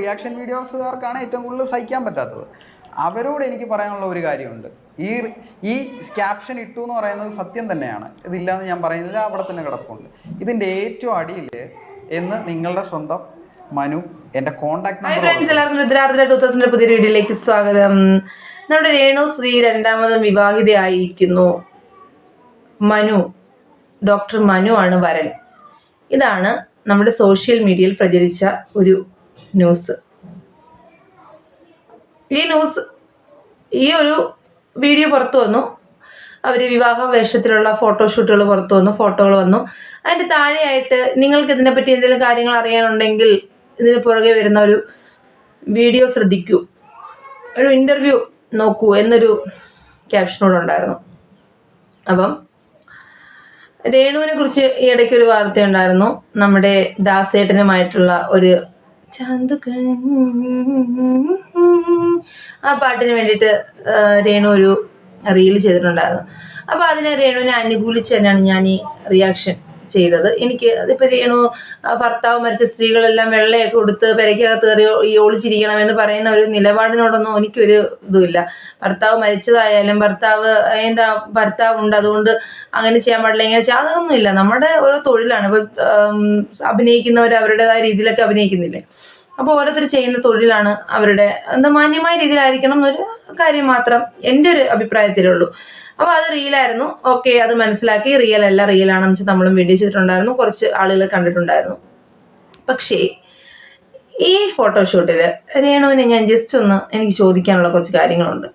Reaction വീഡിയോസുകാർക്കാണ് ഏറ്റവും കൂടുതൽ സഹിക്കാൻ പറ്റാത്തത്. അവരോട് എനിക്ക് പറയാനുള്ള ഒരു കാര്യമുണ്ട്. ഈ ഈ ക്യാപ്ഷൻ ഇട്ടു എന്ന് പറയുന്നത് സത്യം തന്നെയാണ്. ഇതില്ലാന്ന് ഞാൻ പറയുന്നില്ല അവിടെ തന്നെ കിടപ്പുണ്ട്. ഇതിന്റെ ഏറ്റവും അടിയിൽ എന്ന് നിങ്ങളുടെ സ്വന്തം മനു എന്റെ കോണ്ടാക്ട് ഹായ് നമ്പർ ഫ്രണ്ട്സ് എല്ലാവർക്കും രുദ്രാർദ്ര ടൂ തൗസൻഡ് പുതിയ വീഡിയോയിലേക്ക് സ്വാഗതം. നമ്മുടെ രേണു ശ്രീ രണ്ടാമതും വിവാഹിതയായിരിക്കുന്നു. മനു ഡോക്ടർ മനു ആണ് വരൻ. ഇതാണ് നമ്മുടെ സോഷ്യൽ മീഡിയയിൽ പ്രചരിച്ച ഒരു ന്യൂസ്. ഈ ന്യൂസ് ഈ ഒരു വീഡിയോ പുറത്തു വന്നു. അവർ വിവാഹ വേഷത്തിലുള്ള ഫോട്ടോഷൂട്ടുകൾ പുറത്തു വന്നു ഫോട്ടോകൾ വന്നു. അതിന്റെ താഴെയായിട്ട് നിങ്ങൾക്ക് ഇതിനെപ്പറ്റി എന്തെങ്കിലും കാര്യങ്ങൾ അറിയാനുണ്ടെങ്കിൽ ഇതിന് പുറകെ വരുന്ന ഒരു വീഡിയോ ശ്രദ്ധിക്കൂ. ഒരു ഇന്റർവ്യൂ നോക്കൂ എന്നൊരു ക്യാപ്ഷനോട് ഉണ്ടായിരുന്നു. അപ്പം രേണുവിനെ കുറിച്ച് ഈ ഇടയ്ക്കൊരു വാർത്തയുണ്ടായിരുന്നു വാർത്ത നമ്മുടെ ദാസേട്ടനുമായിട്ടുള്ള ഒരു ചാന്തുകൾ. ആ പാട്ടിന് വേണ്ടിയിട്ട് രേണു ഒരു റീൽ ചെയ്തിട്ടുണ്ടായിരുന്നു. അപ്പോൾ അതിനെ രേണുവിനെ അനുകൂലിച്ച് തന്നെയാണ് ഞാൻ ഈ റിയാക്ഷൻ ചെയ്തത്. എനിക്ക് അതിപ്പോൾ രേണു ഭർത്താവ് മരിച്ച സ്ത്രീകളെല്ലാം വെള്ളയൊക്കെ കൊടുത്ത് പെരയ്ക്കകത്ത് കയറി ഈ ഒളിച്ചിരിക്കണം എന്ന് പറയുന്ന ഒരു നിലപാടിനോടൊന്നും എനിക്കൊരു ഇതുമില്ല. ഭർത്താവ് മരിച്ചതായാലും ഭർത്താവ് എന്താ ഭർത്താവ് ഉണ്ട് അതുകൊണ്ട് അങ്ങനെ ചെയ്യാൻ പാടില്ല ഇങ്ങനെ അതൊന്നുമില്ല. നമ്മുടെ ഓരോ തൊഴിലാണ്. ഇപ്പം അഭിനയിക്കുന്നവർ അവരുടേതായ രീതിയിലൊക്കെ അഭിനയിക്കുന്നില്ലേ? അപ്പോൾ ഓരോരുത്തർ ചെയ്യുന്ന തൊഴിലാണ് അവരുടെ എന്താ മാന്യമായ രീതിയിലായിരിക്കണം എന്നൊരു കാര്യം മാത്രം എന്റെ ഒരു അഭിപ്രായത്തിലേ ഉള്ളൂ അപ്പോൾ അത് റിയലായിരുന്നു ഓക്കെ അത് മനസ്സിലാക്കി റിയൽ അല്ല റിയൽ ആണെന്ന് വെച്ചാൽ നമ്മളും വീഡിയോ ചെയ്തിട്ടുണ്ടായിരുന്നു. കുറച്ച് ആളുകൾ കണ്ടിട്ടുണ്ടായിരുന്നു. പക്ഷേ ഈ ഫോട്ടോഷൂട്ടിൽ രേണുവിനെ ഞാൻ ജസ്റ്റ് ഒന്ന് എനിക്ക് ചോദിക്കാനുള്ള കുറച്ച് കാര്യങ്ങളുണ്ട്.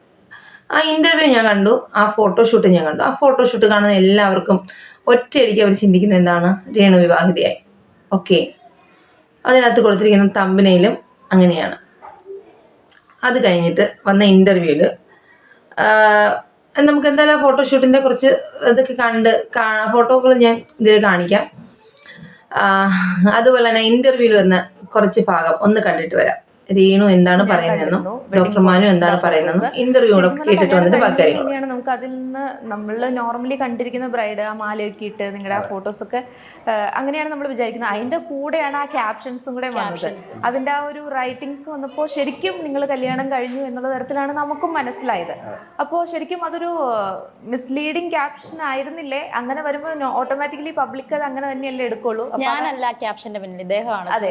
ആ ഇന്റർവ്യൂ ഞാൻ കണ്ടു ആ ഫോട്ടോഷൂട്ട് ഞാൻ കണ്ടു. ആ ഫോട്ടോഷൂട്ട് കാണുന്ന എല്ലാവർക്കും ഒറ്റയടിക്ക് അവർ ചിന്തിക്കുന്ന എന്താണ്? രേണു വിവാഹിതയായി. ഓക്കെ അതിനകത്ത് കൊടുത്തിരിക്കുന്ന തമ്പനയിലും അങ്ങനെയാണ്. അത് കഴിഞ്ഞിട്ട് വന്ന ഇന്റർവ്യൂവിൽ നമുക്ക് എന്തായാലും ഫോട്ടോഷൂട്ടിന്റെ കുറച്ച് ഇതൊക്കെ കണ്ട് ഫോട്ടോകൾ ഞാൻ ഇതിൽ കാണിക്കാം. അതുപോലെ തന്നെ ഇന്റർവ്യൂവിൽ വന്ന കുറച്ച് ഭാഗം ഒന്ന് കണ്ടിട്ട് വരാം. രേണു എന്താണ് പറയുന്നതെന്നും ഡോക്ടർ മാനു എന്താണ് പറയുന്നതെന്നും ഇന്റർവ്യൂ കൂടെ കേട്ടിട്ട് വന്നിട്ട് ബാക്കി കാര്യങ്ങൾ നമുക്ക് അതിൽ നിന്ന് നമ്മൾ നോർമലി കണ്ടിരിക്കുന്ന ബ്രൈഡ് ആ മാലയൊക്കെ ഇട്ട് നിങ്ങളുടെ ആ ഫോട്ടോസ് ഒക്കെ അങ്ങനെയാണ് നമ്മൾ വിചാരിക്കുന്നത്. അതിന്റെ കൂടെയാണ് ആ ക്യാപ്ഷൻസും കൂടെ വന്നത്. അതിന്റെ ആ ഒരു റൈറ്റിംഗ്സ് വന്നപ്പോൾ ശരിക്കും നിങ്ങൾ കല്യാണം കഴിഞ്ഞു എന്നുള്ള തരത്തിലാണ് നമുക്കും മനസ്സിലായത്. അപ്പോൾ ശരിക്കും അതൊരു മിസ്ലീഡിംഗ് ക്യാപ്ഷൻ ആയിരുന്നില്ലേ? അങ്ങനെ വരുമ്പോൾ ഓട്ടോമാറ്റിക്കലി പബ്ലിക് അത് അങ്ങനെ തന്നെയല്ലേ എടുക്കുള്ളൂ. ഞാനല്ല ക്യാപ്ഷന്റെ പിന്നിൽ. ഇദ്ദേഹമാണ് അതെ.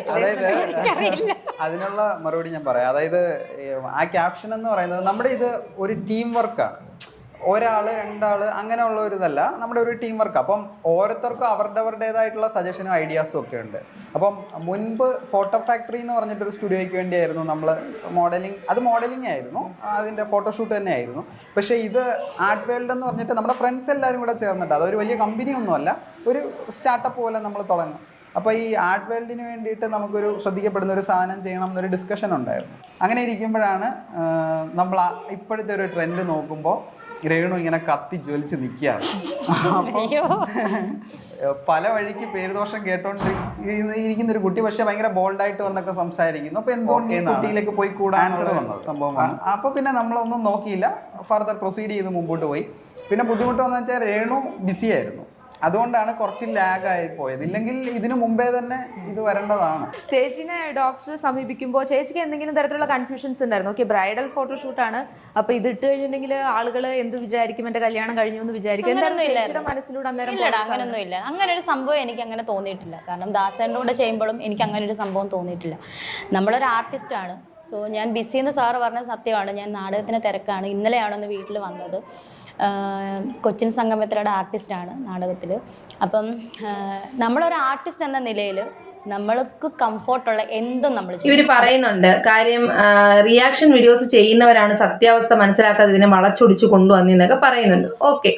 അതിനുള്ള മറുപടി ഞാൻ പറയാം. അതായത് ആ ക്യാപ്ഷൻ എന്ന് പറയുന്നത് നമ്മുടെ ഇത് ഒരു ടീം വർക്കാണ് ഒരാൾ രണ്ടാൾ അങ്ങനെയുള്ള ഒരു ഇതല്ല. നമ്മുടെ ഒരു ടീം വർക്ക് അപ്പം ഓരോരുത്തർക്കും അവരുടെ അവരുടേതായിട്ടുള്ള സജഷനും ഐഡിയാസും ഒക്കെ ഉണ്ട്. അപ്പം മുൻപ് ഫോട്ടോ ഫാക്ടറി എന്ന് പറഞ്ഞിട്ടൊരു സ്റ്റുഡിയോയ്ക്ക് വേണ്ടിയായിരുന്നു നമ്മൾ മോഡലിംഗ് അത് മോഡലിംഗ് ആയിരുന്നു. അതിന്റെ ഫോട്ടോഷൂട്ട് തന്നെ ആയിരുന്നു. പക്ഷേ ഇത് ആർട്ട് വേൾഡ് എന്ന് പറഞ്ഞിട്ട് നമ്മുടെ ഫ്രണ്ട്സ് എല്ലാവരും കൂടെ ചേർന്നിട്ട് അതൊരു വലിയ കമ്പനി ഒന്നുമല്ല ഒരു സ്റ്റാർട്ടപ്പ് പോലെ നമ്മൾ തുടങ്ങും. അപ്പോൾ ഈ ആർട്ട് വേൾഡിന് വേണ്ടിയിട്ട് നമുക്കൊരു ശ്രദ്ധിക്കപ്പെടുന്ന ഒരു സാധനം ചെയ്യണം എന്നൊരു ഡിസ്കഷൻ ഉണ്ടായിരുന്നു. അങ്ങനെ ഇരിക്കുമ്പോഴാണ് നമ്മൾ ഇപ്പോഴത്തെ ഒരു ട്രെൻഡ് നോക്കുമ്പോൾ രേണു ഇങ്ങനെ കത്തി ജ്വലിച്ച് നിൽക്കുകയാണ് പല വഴിക്ക് പേരുദോഷം കേട്ടോണ്ട് ഇരിക്കുന്ന ഒരു കുട്ടി പക്ഷെ ഭയങ്കര ബോൾഡായിട്ട് വന്നൊക്കെ സംസാരിക്കുന്നു. അപ്പൊ എന്തുകൊണ്ട് ഈ കുട്ടിയിലേക്ക് പോയി കൂടാൻ സംഭവം അപ്പൊ പിന്നെ നമ്മളൊന്നും നോക്കിയില്ല. ഫർദർ പ്രൊസീഡ് ചെയ്ത് മുമ്പോട്ട് പോയി. പിന്നെ ബുദ്ധിമുട്ട് വന്നു വെച്ചാൽ രേണു ബിസി ആയിരുന്നു. അതുകൊണ്ടാണ് കുറച്ച് ലാഗ് ആയി പോയത്. ഇല്ലെങ്കിൽ ഇതിനു മുമ്പേ തന്നെ ഇത് വരേണ്ടതാണ്. ചേച്ചിനെ ഡോക്ടറെ സമീപിക്കുമ്പോൾ ചേച്ചിക്ക് എന്തെങ്കിലും തരത്തിലുള്ള കൺഫ്യൂഷൻസ് ഉണ്ടായിരുന്നു. ഓക്കെ ബ്രൈഡൽ ഫോട്ടോഷൂട്ടാണ് അപ്പൊ ഇത് ഇട്ട് കഴിഞ്ഞിട്ടുണ്ടെങ്കിൽ ആളുകൾ എന്ത് വിചാരിക്കും? എന്റെ കല്യാണം കഴിഞ്ഞു എന്ന് വിചാരിക്കും. ചേച്ചിയുടെ ഇല്ലായിരുന്നു. മനസ്സിലൂടെ അന്നേരം ഇല്ലടാ അങ്ങനൊന്നും ഇല്ല. അങ്ങനെ ഒരു സംഭവം എനിക്ക് അങ്ങനെ തോന്നിയിട്ടില്ല. കാരണം ദാസേന്റെ കൂടെ ചെയ്യുമ്പോഴും എനിക്ക് അങ്ങനെ ഒരു സംഭവം തോന്നിയിട്ടില്ല. നമ്മളൊരു ആർട്ടിസ്റ്റ് ആണ്. സോ ഞാൻ ബിസി എന്ന് സാറ് പറഞ്ഞ സത്യമാണ്. ഞാൻ നാടകത്തിന് തിരക്കാണ്. ഇന്നലെയാണ് ഒന്ന് വീട്ടിൽ വന്നത്. കൊച്ചിൻ സംഗമത്തിലയുടെ ആർട്ടിസ്റ്റാണ് നാടകത്തിൽ അപ്പം നമ്മളൊരു ആർട്ടിസ്റ്റ് എന്ന നിലയിൽ നമ്മൾക്ക് കംഫോർട്ടുള്ള എന്തും നമ്മൾ ഇവർ പറയുന്നുണ്ട് കാര്യം റിയാക്ഷൻ വീഡിയോസ് ചെയ്യുന്നവരാണ് സത്യാവസ്ഥ മനസ്സിലാക്കാതെ ഇതിനെ വളച്ചൊടിച്ച് കൊണ്ടുവന്നെന്നൊക്കെ പറയുന്നുണ്ട്. ഓക്കെ.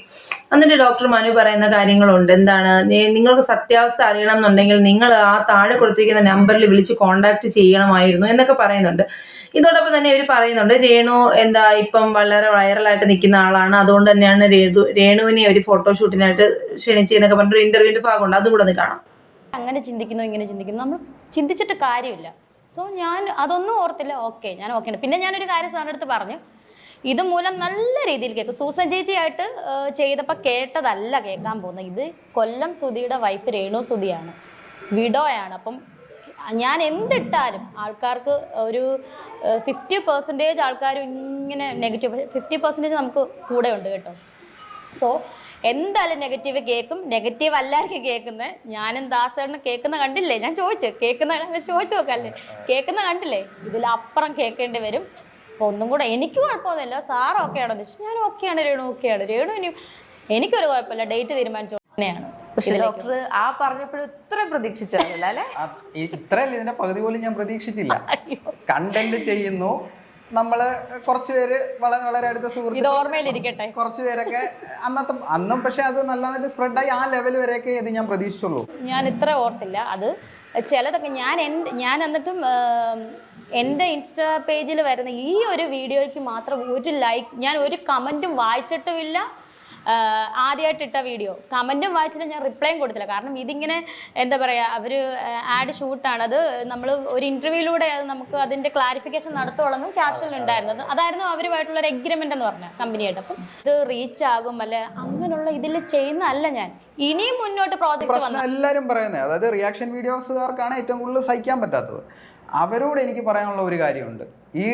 എന്നിട്ട് ഡോക്ടർ മനു പറയുന്ന കാര്യങ്ങളുണ്ട്. എന്താണ്? നിങ്ങൾക്ക് സത്യാവസ്ഥ അറിയണം എന്നുണ്ടെങ്കിൽ നിങ്ങൾ ആ താഴെ കൊടുത്തിരിക്കുന്ന നമ്പറിൽ വിളിച്ച് കോൺടാക്ട് ചെയ്യണമായിരുന്നു എന്നൊക്കെ പറയുന്നുണ്ട്. ഇതോടൊപ്പം തന്നെ ഇവർ പറയുന്നുണ്ട് രേണു എന്താ ഇപ്പം വളരെ വൈറലായിട്ട് നിൽക്കുന്ന ആളാണ്. അതുകൊണ്ട് തന്നെയാണ് രേണു രേണുവിനെ അവർ ഫോട്ടോഷൂട്ടിനായിട്ട് ക്ഷണിച്ചെന്നൊക്കെ പറഞ്ഞിട്ട് ഇന്റർവ്യൂവിന്റെ ഭാഗമുണ്ട്. അതും കൂടെ കാണാം. അങ്ങനെ ചിന്തിക്കുന്നു ഇങ്ങനെ ചിന്തിക്കുന്നു. നമ്മൾ ചിന്തിച്ചിട്ട് കാര്യമില്ല. സോ ഞാൻ അതൊന്നും ഓർത്തില്ല. ഓക്കെ ഞാൻ ഓക്കെ പിന്നെ ഞാനൊരു കാര്യം സാറിന്റെ അടുത്ത് പറഞ്ഞു. ഇത് മൂലം നല്ല രീതിയിൽ കേൾക്കും. സൂസൻ ചേച്ചിയായിട്ട് ചെയ്തപ്പോൾ കേട്ടതല്ല കേൾക്കാൻ പോകുന്നത്. ഇത് കൊല്ലം സുധിയുടെ വൈഫ് രേണു സുധിയാണ്. വിഡോയാണ്. അപ്പം ഞാൻ എന്തിട്ടാലും ആൾക്കാർക്ക് ഒരു ഫിഫ്റ്റി പെർസെന്റേജ് ആൾക്കാരും ഇങ്ങനെ നെഗറ്റീവ് ഫിഫ്റ്റി പെർസെന്റേജ് നമുക്ക് കൂടെ ഉണ്ട് കേട്ടോ. സോ എന്തായാലും നെഗറ്റീവ് കേൾക്കും നെഗറ്റീവ് അല്ലായിരിക്കും കേൾക്കുന്നത് ഞാനും ദാസേടനും കേൾക്കുന്ന കണ്ടില്ലേ? ഞാൻ ചോദിച്ചു കേൾക്കുന്ന ചോദിച്ചു നോക്കല്ലേ കേൾക്കുന്ന കണ്ടില്ലേ? ഇതിലപ്പുറം കേൾക്കേണ്ടി വരും. അപ്പോൾ ഒന്നും കൂടെ എനിക്ക് കുഴപ്പമൊന്നുമില്ല. സാർ ഓക്കെ ആണോ എന്ന് ചോദിച്ചു. ഞാൻ ഓക്കെയാണ് രേണു ഓക്കെയാണ് രേണു ഇനി എനിക്കൊരു കുഴപ്പമില്ല. ഡേറ്റ് തീരുമാനിച്ചു. തന്നെയാണ് പക്ഷെ ഡോക്ടർ ആ പറഞ്ഞപ്പോഴും ഇത്ര പ്രതീക്ഷിച്ചതല്ല അല്ലേ? ഇത്രയല്ല ഇതിന്റെ പകുതി പോലും ഞാൻ പ്രതീക്ഷിച്ചില്ല. കണ്ടന്റ് ചെയ്യുന്നു. നമ്മൾ കുറച്ചുപേര് വളരെ വളരെ അടുത്ത ഇത് സുഹൃത്തുക്കൾ ഓർമ്മയിലിരിക്കട്ടെ കുറച്ചുപേരൊക്കെ അന്നത്തെ അന്നും പക്ഷെ അത് നല്ലതായിട്ട് സ്പ്രെഡായി ആ ലെവൽ വരെയൊക്കെ ഇത് ഞാൻ പ്രതീക്ഷിച്ചുള്ളൂ. ഞാൻ ഇത്ര ഓർത്തില്ല. അത് ചിലതൊക്കെ ഞാൻ എന്റെ ഞാൻ എന്നിട്ടും എന്റെ ഇൻസ്റ്റാ പേജിൽ വരുന്ന ഈ ഒരു വീഡിയോയ്ക്ക് മാത്രം ഒരു ലൈക്ക് ഞാൻ ഒരു കമന്റും വായിച്ചിട്ടുമില്ല. ആദ്യമായിട്ട് ഇട്ട വീഡിയോ. കമന്റും വായിച്ചിട്ട് ഞാൻ റിപ്ലൈയും കൊടുത്തില്ല. കാരണം ഇതിങ്ങനെ എന്താ പറയുക അവർ ആഡ് ഷൂട്ടാണ് അത് നമ്മൾ ഒരു ഇന്റർവ്യൂയിലൂടെ നമുക്ക് അതിന്റെ ക്ലാരിഫിക്കേഷൻ നടത്തുകയുള്ളെന്നും ക്യാപ്ഷനിൽ ഉണ്ടായിരുന്നത്. അതായിരുന്നു അവരുമായിട്ടുള്ള ഒരു എഗ്രിമെന്റ് എന്ന് പറഞ്ഞ കമ്പനിയായിട്ട് അപ്പം ഇത് റീച്ച് ആകും അല്ലെ? അങ്ങനെയുള്ള ഇതിൽ ചെയ്യുന്നതല്ല ഞാൻ. ഇനിയും മുന്നോട്ട് പ്രോജക്റ്റ് എല്ലാവരും പറയുന്നത് അതായത് റിയാക്ഷൻ വീഡിയോസുകാർക്കാണ് ഏറ്റവും കൂടുതൽ സഹിക്കാൻ പറ്റാത്തത്. അവരോട് എനിക്ക് പറയാനുള്ള ഒരു കാര്യമുണ്ട്. ഈ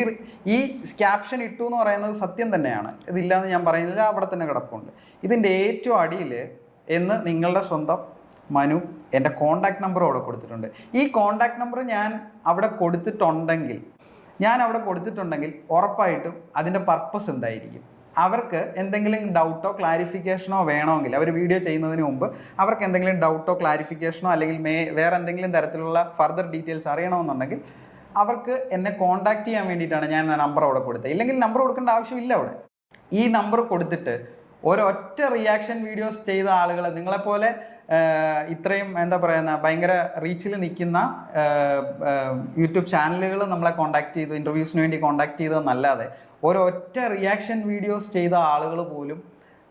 ഈ ക്യാപ്ഷൻ ഇട്ടു എന്ന് പറയുന്നത് സത്യം തന്നെയാണ്. ഇതില്ലാന്ന് ഞാൻ പറയുന്നില്ല അവിടെ തന്നെ കിടപ്പുണ്ട്. ഇതിന്റെ ഏറ്റവും അടിയിൽ എന്ന് നിങ്ങളുടെ സ്വന്തം മനു എന്റെ കോണ്ടാക്ട് നമ്പർ അവിടെ കൊടുത്തിട്ടുണ്ട്. ഈ കോണ്ടാക്ട് നമ്പർ ഞാൻ അവിടെ കൊടുത്തിട്ടുണ്ടെങ്കിൽ ഞാൻ അവിടെ കൊടുത്തിട്ടുണ്ടെങ്കിൽ ഉറപ്പായിട്ടും അതിന്റെ പർപ്പസ് എന്തായിരിക്കും? അവർക്ക് എന്തെങ്കിലും ഡൗട്ടോ ക്ലാരിഫിക്കേഷനോ വേണമെങ്കിൽ അവർ വീഡിയോ ചെയ്യുന്നതിന് മുമ്പ് അവർക്ക് എന്തെങ്കിലും ഡൗട്ടോ ക്ലാരിഫിക്കേഷനോ അല്ലെങ്കിൽ മേ വേറെ എന്തെങ്കിലും തരത്തിലുള്ള ഫർദർ ഡീറ്റെയിൽസ് അറിയണമെന്നുണ്ടെങ്കിൽ അവർക്ക് എന്നെ കോൺടാക്ട് ചെയ്യാൻ വേണ്ടിയിട്ടാണ് ഞാൻ നമ്പർ അവിടെ കൊടുത്തത്. ഇല്ലെങ്കിൽ നമ്പർ കൊടുക്കേണ്ട ആവശ്യമില്ല അവിടെ. ഈ നമ്പർ കൊടുത്തിട്ട് ഒരൊറ്റ റിയാക്ഷൻ വീഡിയോസ് ചെയ്ത ആളുകൾ നിങ്ങളെപ്പോലെ ഇത്രയും എന്താ പറയുന്ന ഭയങ്കര റീച്ചിൽ നിൽക്കുന്ന യൂട്യൂബ് ചാനലുകൾ നമ്മളെ കോണ്ടാക്ട് ചെയ്തു ഇന്റർവ്യൂസിന് വേണ്ടി കോൺടാക്ട് ചെയ്തതെന്നല്ലാതെ ഒരൊറ്റ റിയാക്ഷൻ വീഡിയോസ് ചെയ്ത ആളുകൾ പോലും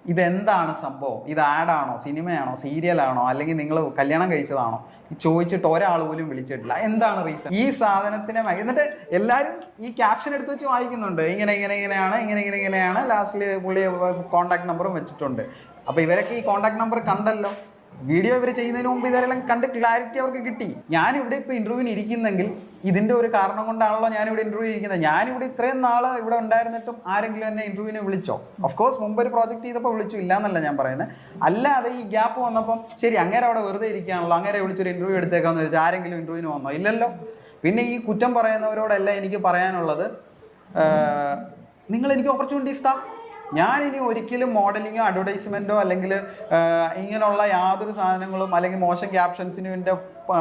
ഇതെന്താണ് സംഭവം? ഇത് ആഡാണോ സിനിമയാണോ സീരിയലാണോ അല്ലെങ്കിൽ നിങ്ങൾ കല്യാണം കഴിച്ചതാണോ? ചോദിച്ചിട്ട് ഒരാൾ പോലും വിളിച്ചിട്ടില്ല. എന്താണ് റീസൺ ഈ സാധനത്തിനെ എന്നിട്ട് എല്ലാവരും ഈ ക്യാപ്ഷൻ എടുത്ത് വെച്ച് വായിക്കുന്നുണ്ട്. ഇങ്ങനെ ഇങ്ങനെ ഇങ്ങനെയാണ് ഇങ്ങനെ ഇങ്ങനെ ഇങ്ങനെയാണ്. ലാസ്റ്റിൽ പുള്ളി കോണ്ടാക്ട് നമ്പറും വെച്ചിട്ടുണ്ട്. അപ്പോൾ ഇവരൊക്കെ ഈ കോണ്ടാക്ട് നമ്പർ കണ്ടല്ലോ. വീഡിയോ ഇവർ ചെയ്യുന്നതിന് മുമ്പ് ഇതെല്ലാം കണ്ട് ക്ലാരിറ്റി അവർക്ക് കിട്ടി. ഞാനിവിടെ ഇപ്പോൾ ഇന്റർവ്യൂവിന് ഇരിക്കുന്നെങ്കിൽ ഇതിന്റെ ഒരു കാരണം കൊണ്ടാണല്ലോ ഞാനിവിടെ ഇന്റർവ്യൂ ഇരിക്കുന്നത്. ഞാനിവിടെ ഇത്രയും നാൾ ഇവിടെ ഉണ്ടായിരുന്നിട്ടും ആരെങ്കിലും എന്നെ ഇന്റർവ്യൂവിന് വിളിച്ചോ? ഓഫ് കോഴ്സ് മുമ്പ് ഒരു പ്രോജക്റ്റ് ചെയ്തപ്പോൾ വിളിച്ചു. ഇല്ല എന്നല്ല ഞാൻ പറയുന്നത്. അല്ലാതെ ഈ ഗ്യാപ്പ് വന്നപ്പം ശരി അങ്ങനെ അവിടെ വെറുതെ ഇരിക്കുകയാണല്ലോ. അങ്ങനെ വിളിച്ചൊരു ഇന്റർവ്യൂ എടുത്തേക്കാന്ന് വെച്ചാൽ ആരെങ്കിലും ഇന്റർവ്യൂവിന് വന്നോ? ഇല്ലല്ലോ. പിന്നെ ഈ കുറ്റം പറയുന്നവരോടല്ല എനിക്ക് പറയാനുള്ളത്. നിങ്ങൾ എനിക്ക് ഓപ്പർച്യൂണിറ്റീസ് താ. ഞാൻ ഇനി ഒരിക്കലും മോഡലിങ്ങോ അഡ്വർടൈസ്മെന്റോ അല്ലെങ്കിൽ ഇങ്ങനെയുള്ള യാതൊരു സാധനങ്ങളും അല്ലെങ്കിൽ മോശം ക്യാപ്ഷൻസിനും എന്റെ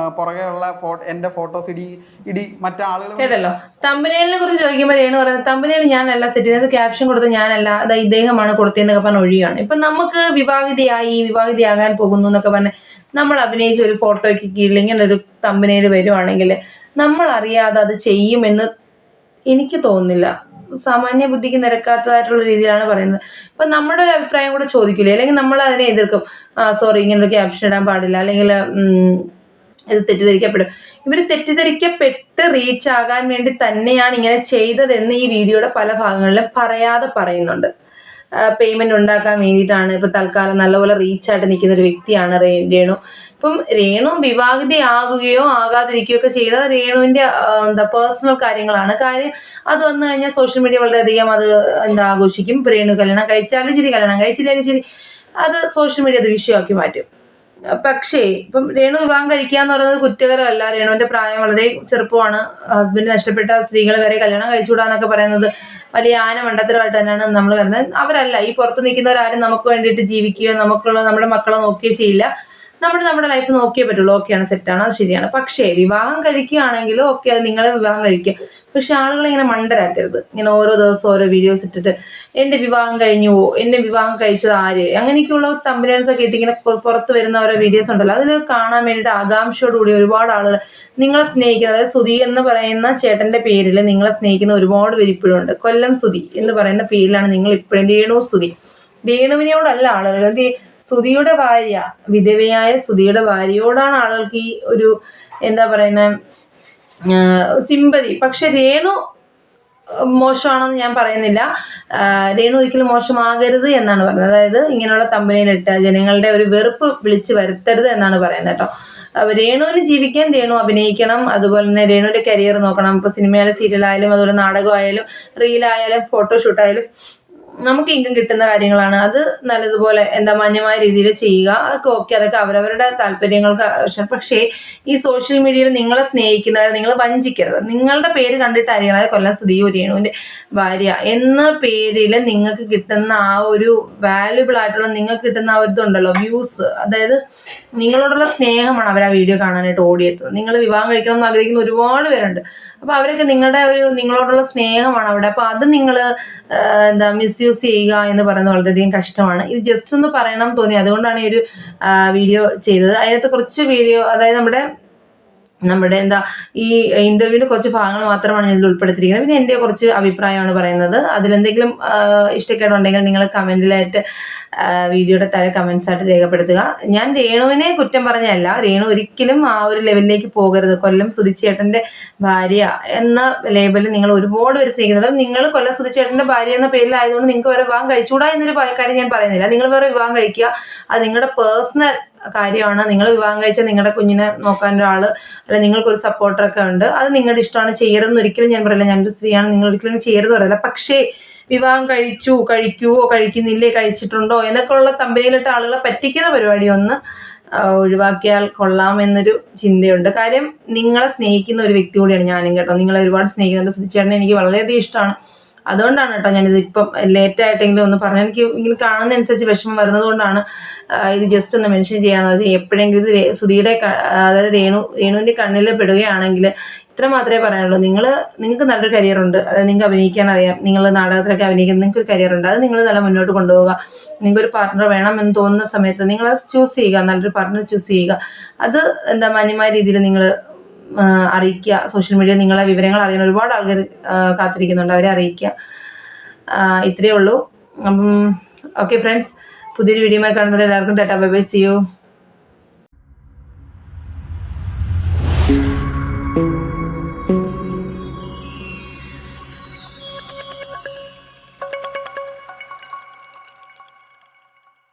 പുറകെയുള്ള എന്റെ ഫോട്ടോസ് ഇടി ഇടി മറ്റാളുകൾ തമ്പനേലിനെ കുറിച്ച് ചോദിക്കുമ്പോൾ രേണു പറയുന്നത് തമ്പനേൽ ഞാനല്ല സെറ്റ് ചെയ്തത് ക്യാപ്ഷൻ കൊടുത്ത് ഞാനല്ല അത് ഇദ്ദേഹമാണ് കൊടുത്തതെന്നൊക്കെ പറഞ്ഞ ഒഴിയാണ് ഇപ്പൊ നമുക്ക് വിവാഹിതയായി വിവാഹിതയാകാൻ പോകുന്നു എന്നൊക്കെ പറഞ്ഞ് നമ്മൾ അഭിനയിച്ച ഒരു ഫോട്ടോയ്ക്ക് കീഴിൽ ഇങ്ങനെ ഒരു തമ്പനേൽ വരുവാണെങ്കിൽ നമ്മൾ അറിയാതെ അത് ചെയ്യുമെന്ന് എനിക്ക് തോന്നുന്നില്ല. സാമാന്യ ബുദ്ധിക്ക് നിരക്കാത്തതായിട്ടുള്ള രീതിയിലാണ് പറയുന്നത്. അപ്പൊ നമ്മുടെ അഭിപ്രായം കൂടെ ചോദിക്കില്ലേ? അല്ലെങ്കിൽ നമ്മൾ അതിനെ എതിർക്കും. സോറി ഇങ്ങനെ ഒരു ക്യാപ്ഷൻ ഇടാൻ പാടില്ല. അല്ലെങ്കിൽ ഇത് തെറ്റിദ്ധരിക്കപ്പെടും. ഇവർ തെറ്റിദ്ധരിക്കപ്പെട്ട് റീച്ച് ആകാൻ വേണ്ടി തന്നെയാണ് ഇങ്ങനെ ചെയ്തതെന്ന് ഈ വീഡിയോയുടെ പല ഭാഗങ്ങളിലും പറയാതെ പറയുന്നുണ്ട്. പേയ്മെന്റ് ഉണ്ടാക്കാൻ വേണ്ടിയിട്ടാണ്. ഇപ്പൊ തൽക്കാലം നല്ലപോലെ റീച്ച് ആയിട്ട് നിൽക്കുന്ന ഒരു വ്യക്തിയാണ് രേണു. ഇപ്പം രേണു വിവാഹിതയാകുകയോ ആകാതിരിക്കുകയോ ഒക്കെ ചെയ്ത രേണുവിന്റെ എന്താ പേഴ്സണൽ കാര്യങ്ങളാണ്. കാര്യം അത് വന്നു കഴിഞ്ഞാൽ സോഷ്യൽ മീഡിയ വളരെയധികം അത് എന്താ ആഘോഷിക്കും. രേണു കല്യാണം കഴിച്ചാലും ശരി കല്യാണം കഴിച്ചില്ലാലും ശരി. അത് സോഷ്യൽ മീഡിയ അത് വിഷയമാക്കി മാറ്റും. പക്ഷേ ഇപ്പം രേണു വിവാഹം കഴിക്കുക എന്ന് പറയുന്നത് കുറ്റകരമല്ല. രേണുവിന്റെ പ്രായം വളരെ ചെറുപ്പമാണ്. ഹസ്ബൻഡ് നഷ്ടപ്പെട്ട സ്ത്രീകളെ വരെ കല്യാണം കഴിച്ചുകൂടാന്നൊക്കെ പറയുന്നത് വലിയ ആന മണ്ടത്തരമായിട്ട് തന്നെയാണ് നമ്മൾ കരുതുന്നത്. അവരല്ല ഈ പുറത്ത് നിൽക്കുന്നവരാരും നമുക്ക് വേണ്ടിയിട്ട് ജീവിക്കുകയോ നമുക്കുള്ള നമ്മുടെ മക്കളെ നോക്കുകയോ ചെയ്യില്ല. നമ്മുടെ നമ്മുടെ ലൈഫ് നോക്കിയേ പറ്റുള്ളൂ. ഓക്കെയാണ് സെറ്റാണ് അത് ശരിയാണ്. പക്ഷേ വിവാഹം കഴിക്കുകയാണെങ്കിലും ഓക്കെ അത് നിങ്ങളെ വിവാഹം കഴിക്കുക. പക്ഷെ ആളുകൾ ഇങ്ങനെ മണ്ടരാക്കരുത്. ഇങ്ങനെ ഓരോ ദിവസം ഓരോ വീഡിയോസ് ഇട്ടിട്ട് എന്റെ വിവാഹം കഴിഞ്ഞു എന്റെ വിവാഹം കഴിച്ചത് ആര്? അങ്ങനെയൊക്കെയുള്ള തമ്പിലൻസ് ഒക്കെ ഇട്ട് ഇങ്ങനെ പുറത്ത് വരുന്ന ഓരോ വീഡിയോസ് ഉണ്ടല്ലോ. അതിൽ കാണാൻ വേണ്ടിയിട്ട് ആകാംക്ഷയോടുകൂടി ഒരുപാട് ആളുകൾ നിങ്ങളെ സ്നേഹിക്കുന്ന അതായത് സുധി എന്ന് പറയുന്ന ചേട്ടന്റെ പേരിൽ നിങ്ങളെ സ്നേഹിക്കുന്ന ഒരുപാട് പേര് ഇപ്പോഴും ഉണ്ട്. കൊല്ലം സുധി എന്ന് പറയുന്ന പേരിലാണ് നിങ്ങൾ ഇപ്പോഴും രേണു സുധി. രേണുവിനോടല്ല ആളുകൾ. എന്ത് സുതിയുടെ ഭാര്യ വിധവയായ സുതിയുടെ ഭാര്യയോടാണ് ആളുകൾക്ക് ഈ ഒരു എന്താ പറയുന്ന സിമ്പതി പക്ഷെ രേണു മോശമാണെന്ന് ഞാൻ പറയുന്നില്ല. രേണു ഒരിക്കലും മോശമാകരുത് എന്നാണ് പറയുന്നത്. അതായത് ഇങ്ങനെയുള്ള തമ്പനിയിലിട്ട് ജനങ്ങളുടെ ഒരു വെറുപ്പ് വിളിച്ച് വരുത്തരുത് എന്നാണ് പറയുന്നത് കേട്ടോ. രേണുവിന് ജീവിക്കാൻ രേണു അഭിനയിക്കണം. അതുപോലെ തന്നെ രേണുവിന്റെ കരിയർ നോക്കണം. ഇപ്പോൾ സിനിമയായാലും സീരിയലായാലും അതുപോലെ നാടകമായാലും റീലായാലും ഫോട്ടോഷൂട്ടായാലും നമുക്ക് ഇൻകം കിട്ടുന്ന കാര്യങ്ങളാണ്. അത് നല്ലതുപോലെ എന്താ മാന്യമായ രീതിയിൽ ചെയ്യുക. അതൊക്കെ ഓക്കെ അതൊക്കെ അവരവരുടെ താല്പര്യങ്ങൾക്ക് പക്ഷേ ഈ സോഷ്യൽ മീഡിയയിൽ നിങ്ങളെ സ്നേഹിക്കുന്നവർ നിങ്ങൾ വഞ്ചിക്കരുത്. നിങ്ങളുടെ പേര് കണ്ടിട്ടായിരിക്കണം അതായത് കൊല്ലം സുധിയോ രേണുവിന്റെ ഭാര്യ എന്ന പേരിൽ നിങ്ങൾക്ക് കിട്ടുന്ന ആ ഒരു വാല്യുബിൾ ആയിട്ടുള്ള നിങ്ങൾക്ക് കിട്ടുന്ന ആ ഒരു ഇതുണ്ടല്ലോ വ്യൂസ് അതായത് നിങ്ങളോടുള്ള സ്നേഹമാണ് അവർ ആ വീഡിയോ കാണാനായിട്ട് ഓടിയെത്തുന്നത് നിങ്ങൾ വിവാഹം കഴിക്കണം എന്ന് ആഗ്രഹിക്കുന്ന ഒരുപാട് പേരുണ്ട്. അപ്പോൾ അവരൊക്കെ നിങ്ങളുടെ ഒരു നിങ്ങളോടുള്ള സ്നേഹമാണ് അവിടെ. അപ്പോൾ അത് നിങ്ങൾ എന്താ മിസ്യൂസ് ചെയ്യുക എന്ന് പറയുന്നത് വളരെയധികം കഷ്ടമാണ്. ഇത് ജസ്റ്റ് ഒന്ന് പറയണം തോന്നി. അതുകൊണ്ടാണ് ഈ ഒരു വീഡിയോ ചെയ്തത്. അതിനകത്ത് കുറച്ച് വീഡിയോ അതായത് നമ്മുടെ നമ്മുടെ എന്താ ഈ ഇന്റർവ്യൂവിന്റെ കുറച്ച് ഭാഗങ്ങൾ മാത്രമാണ് ഇതിൽ ഉൾപ്പെടുത്തിയിരിക്കുന്നത്. പിന്നെ എന്റെ കുറച്ച് അഭിപ്രായമാണ് പറയുന്നത്. അതിലെന്തെങ്കിലും ഇഷ്ടക്കേടുണ്ടെങ്കിൽ നിങ്ങൾ കമന്റിലായിട്ട് വീഡിയോയുടെ താഴെ കമൻസ് ആയിട്ട് രേഖപ്പെടുത്തുക. ഞാൻ രേണുവിനെ കുറ്റം പറഞ്ഞല്ല രേണു ഒരിക്കലും ആ ഒരു ലെവലിലേക്ക് പോകരുത്. കൊല്ലം സുധിച്ചേട്ടന്റെ ഭാര്യ എന്ന ലേബലിൽ നിങ്ങൾ ഒരുപാട് പേര് സ്നേഹിക്കുന്നത് നിങ്ങൾ കൊല്ലം സുധിച്ചേട്ടന്റെ ഭാര്യ എന്ന പേരിലായതുകൊണ്ട് നിങ്ങൾക്ക് വേറെ വിവാഹം കഴിച്ചുകൂടാ എന്നൊരു കാര്യം ഞാൻ പറയുന്നില്ല. നിങ്ങൾ വേറെ വിവാഹം കഴിക്കുക. അത് നിങ്ങളുടെ പേഴ്സണൽ കാര്യമാണ്. നിങ്ങൾ വിവാഹം കഴിച്ചാൽ നിങ്ങളുടെ കുഞ്ഞിനെ നോക്കാൻ ഒരാൾ അല്ലെങ്കിൽ നിങ്ങൾക്കൊരു സപ്പോർട്ടറൊക്കെ ഉണ്ട്. അത് നിങ്ങളുടെ ഇഷ്ടമാണ് ചെയ്യരുതെന്ന് ഒരിക്കലും ഞാൻ പറയില്ല. ഞാനൊരു സ്ത്രീയാണ് നിങ്ങൾ ഒരിക്കലും ചെയ്യരുത് പറയില്ല. പക്ഷേ വിവാഹം കഴിച്ചു കഴിക്കുവോ കഴിക്കുന്നില്ലേ കഴിച്ചിട്ടുണ്ടോ എന്നൊക്കെയുള്ള തമ്പനിയിലിട്ട് ആളുകളെ പറ്റിക്കുന്ന പരിപാടി ഒന്ന് ഒഴിവാക്കിയാൽ കൊള്ളാം എന്നൊരു ചിന്തയുണ്ട്. കാര്യം നിങ്ങളെ സ്നേഹിക്കുന്ന ഒരു വ്യക്തി കൂടിയാണ് ഞാനും കേട്ടോ. നിങ്ങളെ ഒരുപാട് സ്നേഹിക്കുന്നുണ്ട്. സുധിച്ചേട്ടനെ എനിക്ക് വളരെയധികം ഇഷ്ടമാണ്. അതുകൊണ്ടാണ് കേട്ടോ ഞാനിത് ഇപ്പം ലേറ്റ് ആയിട്ടെങ്കിലും ഒന്ന് പറഞ്ഞു എനിക്ക് ഇങ്ങനെ കാണുന്നതനുസരിച്ച് വിഷമം വരുന്നത് കൊണ്ടാണ് ഇത് ജസ്റ്റ് ഒന്ന് മെൻഷൻ ചെയ്യാന്ന് വെച്ചാൽ എപ്പോഴെങ്കിലും ഇത് സുധിയുടെ അതായത് രേണു രേണുവിന്റെ കണ്ണിൽ പെടുകയാണെങ്കിൽ ഇത്ര മാത്രമേ പറയാനുള്ളൂ. നിങ്ങൾ നിങ്ങൾക്ക് നല്ലൊരു കരിയർ ഉണ്ട്. അതായത് നിങ്ങൾക്ക് അഭിനയിക്കാൻ അറിയാം. നിങ്ങൾ നാടകത്തിലൊക്കെ അഭിനയിക്കുന്ന നിങ്ങൾക്ക് ഒരു കരിയർ ഉണ്ട്. അത് നിങ്ങൾ നല്ല മുന്നോട്ട് കൊണ്ടുപോകുക നിങ്ങൾക്കൊരു പാർട്ട്ണർ വേണം എന്ന് തോന്നുന്ന സമയത്ത് നിങ്ങൾ അത് ചൂസ് ചെയ്യുക. നല്ലൊരു പാർട്ണർ ചൂസ് ചെയ്യുക. അത് എന്താ മാന്യമായ രീതിയിൽ നിങ്ങൾ അറിയിക്കുക. സോഷ്യൽ മീഡിയ നിങ്ങളെ വിവരങ്ങൾ അറിയാൻ ഒരുപാട് ആൾക്കാർ കാത്തിരിക്കുന്നുണ്ട്. അവരെ അറിയിക്കുക. ഇത്രയേ ഉള്ളൂ. അപ്പം ഓക്കെ ഫ്രണ്ട്സ് പുതിയൊരു വീഡിയോ കാണുന്നവരെ എല്ലാവർക്കും Tata. Bye bye see you